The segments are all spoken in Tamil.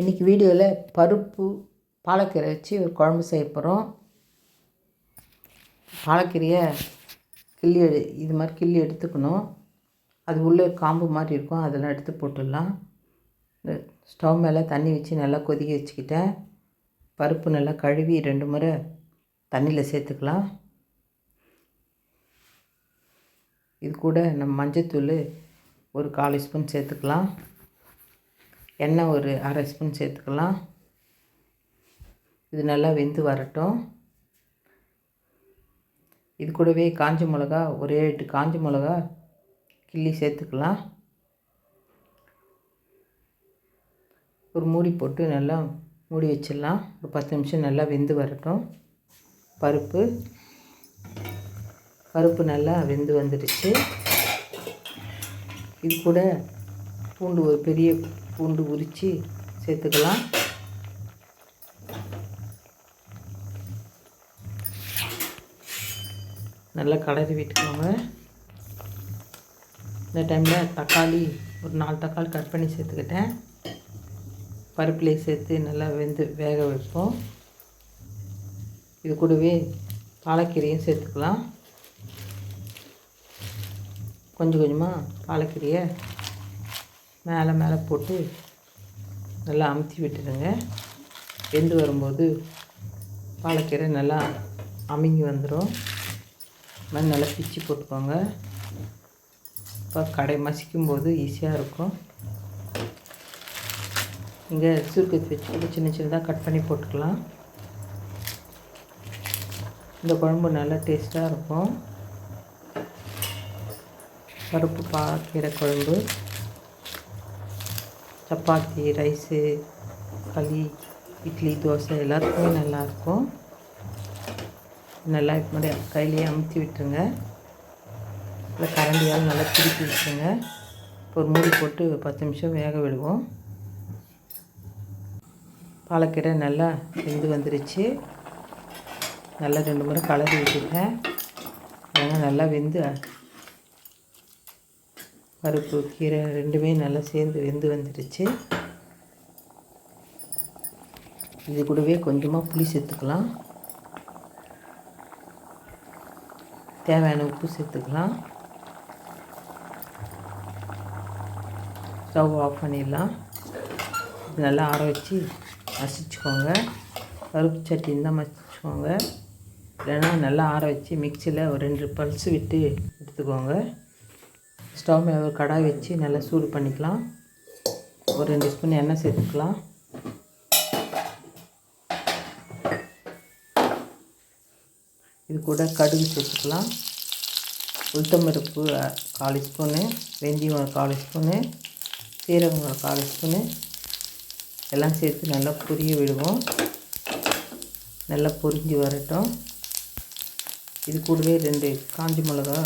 இன்றைக்கி வீடியோவில் பருப்பு பாலக்கீரை வச்சு ஒரு குழம்பு செய்ய போகிறோம் பாலக்கீரையை கிள்ளி எடு இது மாதிரி கிள்ளி எடுத்துக்கணும். அது உள்ளே காம்பு மாதிரி இருக்கும். அதெல்லாம் எடுத்து போட்டுடலாம். ஸ்டவ் மேலே தண்ணி வச்சு நல்லா கொதிக்க வச்சுக்கிட்டேன். பருப்பு நல்லா கழுவி ரெண்டு முறை தண்ணியில் சேர்த்துக்கலாம். இது கூட நம்ம மஞ்சத்தூள் ஒரு கால் ஸ்பூன் சேர்த்துக்கலாம். எண்ணெய் ஒரு அரை ஸ்பூன் சேர்த்துக்கலாம். இது நல்லா வெந்து வரட்டும். இது கூடவே காஞ்ச மிளகா ஒரே எட்டு காஞ்ச மிளகா கிள்ளி சேர்த்துக்கலாம். ஒரு மூடி போட்டு நல்லா மூடி வச்சிடலாம். ஒரு பத்து நிமிஷம் நல்லா வெந்து வரட்டும். பருப்பு. பருப்பு நல்லா வெந்து வந்துடுச்சு. இது கூட பூண்டு ஒரு பெரிய பூண்டு உரித்து சேர்த்துக்கலாம். நல்லா கலரி விட்டுக்கோங்க. இந்த டைமில் தக்காளி ஒரு நாலு தக்காளி கட் பண்ணி சேர்த்துக்கிட்டேன். பருப்புலேயே சேர்த்து நல்லா வெந்து வேக வைப்போம். இது கூடவே பாலக்கீரையும் சேர்த்துக்கலாம். கொஞ்சம் கொஞ்சமாக பாலக்கீரையை மேலே மேலே போட்டு நல்லா அமுத்தி விட்டுடுங்க. வெந்து வரும்போது பாலக்கீரை நல்லா அமுங்கி வந்துடும் மாதிரி நல்லா பிச்சு போட்டுக்கோங்க. இப்போ கடை மசிக்கும் போது ஈஸியாக இருக்கும். இங்கே சுருக்கத்து வச்சு சின்ன சின்னதாக கட் பண்ணி போட்டுக்கலாம். இந்த குழம்பு நல்லா டேஸ்ட்டாக இருக்கும். பருப்பு பாக்கீரை குழம்பு. சப்பாத்தி ரைஸு களி இட்லி தோசை எல்லாத்துக்குமே நல்லாயிருக்கும். நல்லா இப்போ மாதிரி கையிலேயே அமுத்தி விட்டுருங்க. இல்லை கரண்டியால் நல்லா திருப்பி விட்டுருங்க. ஒரு மூடி போட்டு பத்து நிமிஷம் வேக விடுவோம். பாலக்கீரை நல்லா வெந்து வந்துருச்சு. நல்லா ரெண்டு முறை கலரி விட்டுருங்க. ஏன்னா நல்லா வெந்து பருப்பு கீரை ரெண்டுமே நல்லா சேர்ந்து வெந்து வந்துடுச்சு இது கூடவே கொஞ்சமாக புளி சேர்த்துக்கலாம். தேவையான உப்பு சேர்த்துக்கலாம். ஸ்டவ் ஆஃப் பண்ணிடலாம். இது நல்லா ஆற வச்சு மசிச்சுக்கோங்க. பருப்பு சட்டி தான் மசிச்சுக்கோங்க. இல்லைன்னா நல்லா ஆற வச்சு மிக்சியில் ஒரு ரெண்டு பல்ஸ் விட்டு எடுத்துக்கோங்க. ஸ்டவ் மேலே ஒரு கடாய் வச்சு நல்லா சூடு பண்ணிக்கலாம். ஒரு ரெண்டு ஸ்பூன் எண்ணெய் சேர்த்துக்கலாம். இது கூட கடுகு சேர்த்துக்கலாம். உளுத்தம்பருப்பு கால் ஸ்பூனு வெந்தயம் ஒரு கால் ஸ்பூனு சீரகம் ஒரு கால் ஸ்பூனு. எல்லாம் சேர்த்து நல்லா பொரிய விடுவோம். நல்லா பொரிஞ்சு வரட்டும். இது கூடவே ரெண்டு காஞ்சி மிளகா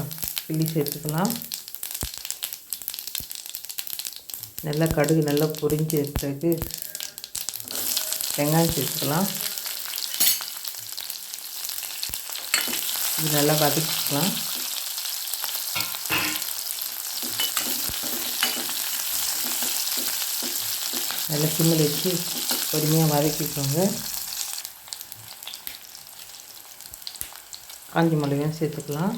கிள்ளி சேர்த்துக்கலாம். நல்லா கடுகு நல்லா பொரிஞ்சு பிறகு வெங்காயம் சேர்த்துக்கலாம். இது நல்லா வதக்கிக்கலாம். நல்லா சிம்மில் வச்சு பொறுமையாக வதக்கிக்கோங்க. காஞ்சி மிளகாயும் சேர்த்துக்கலாம்.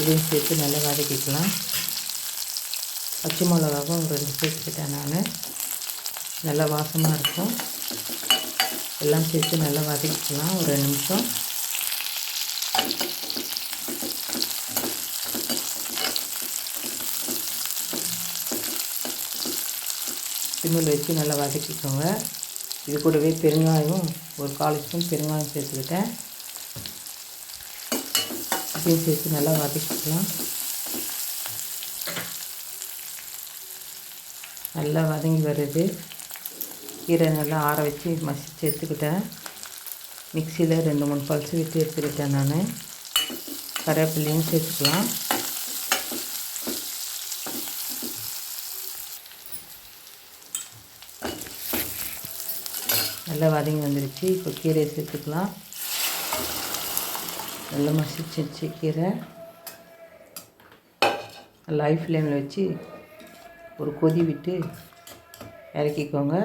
இதையும் சேர்த்து நல்லா வதக்கிக்கலாம். பச்சை மிளகாவும் ரெண்டு சேர்த்துக்கிட்டேன் நான். நல்லா வாசமாக இருக்கும். எல்லாம் சேர்த்து நல்லா வதக்கிக்கலாம். ஒரு ரெண்டு நிமிஷம். சிம்மில் வச்சு நல்லா வதக்கிக்கோங்க. இது கூடவே பெருங்காயம் ஒரு கால் ஸ்பூன் பெருங்காயம் சேர்த்துக்கிட்டேன். இதையும் சேர்த்து நல்லா வதக்கிக்கலாம். நல்லா வதங்கி வருது. கீரை நல்லா ஆற வச்சு மசிச்சு எடுத்துக்கிட்டேன். மிக்சியில் ரெண்டு மூணு பல்ஸ் விட்டு எடுத்துக்கிட்டேன் நான். கருவேப்பிலையும் சேர்த்துக்கலாம். நல்லா வதங்கி வந்துருச்சு. இப்போ கீரையை சேர்த்துக்கலாம். நல்லா மசிச்சிருச்சு கீரை. நல்லா ஹை ஃப்ளேமில் வச்சு ஒரு கொதி விட்டு இறக்கிக்கோங்க.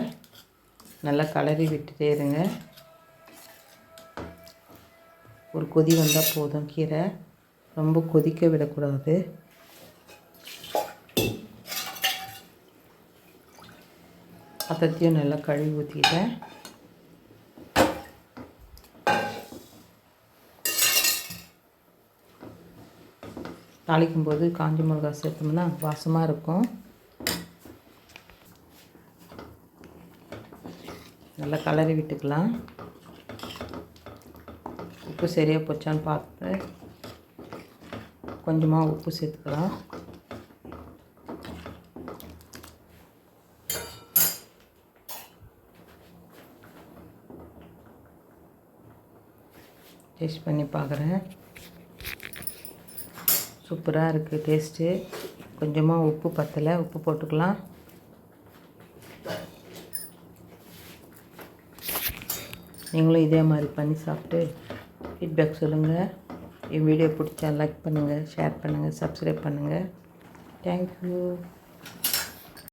நல்லா கலரி விட்டுட்டே இருங்க. ஒரு கொதி வந்தால் போதும் கீரை. ரொம்ப கொதிக்க விடக்கூடாது. அத்தத்தையும் நல்லா கழுவி ஊற்றிக்கிட்டேன் தாளிக்கும் போது காஞ்ச மிளகா சேர்த்தோம்னா வாசமாக இருக்கும். நல்லா கலரி விட்டுக்கலாம். உப்பு சரியாக போச்சான்னு பார்த்து கொஞ்சமாக உப்பு சேர்த்துக்கலாம். டேஸ்ட் பண்ணி பார்க்குறேன். சூப்பராக இருக்குது டேஸ்ட்டு. கொஞ்சமாக உப்பு பத்தலை உப்பு போட்டுக்கலாம். நீங்களும் இதே மாதிரி பண்ணி சாப்பிட்டு ஃபீட்பேக் சொல்லுங்கள் என் வீடியோ பிடிச்சா லைக் பண்ணுங்கள் ஷேர் பண்ணுங்கள் சப்ஸ்கிரைப் பண்ணுங்கள் தேங்க்யூ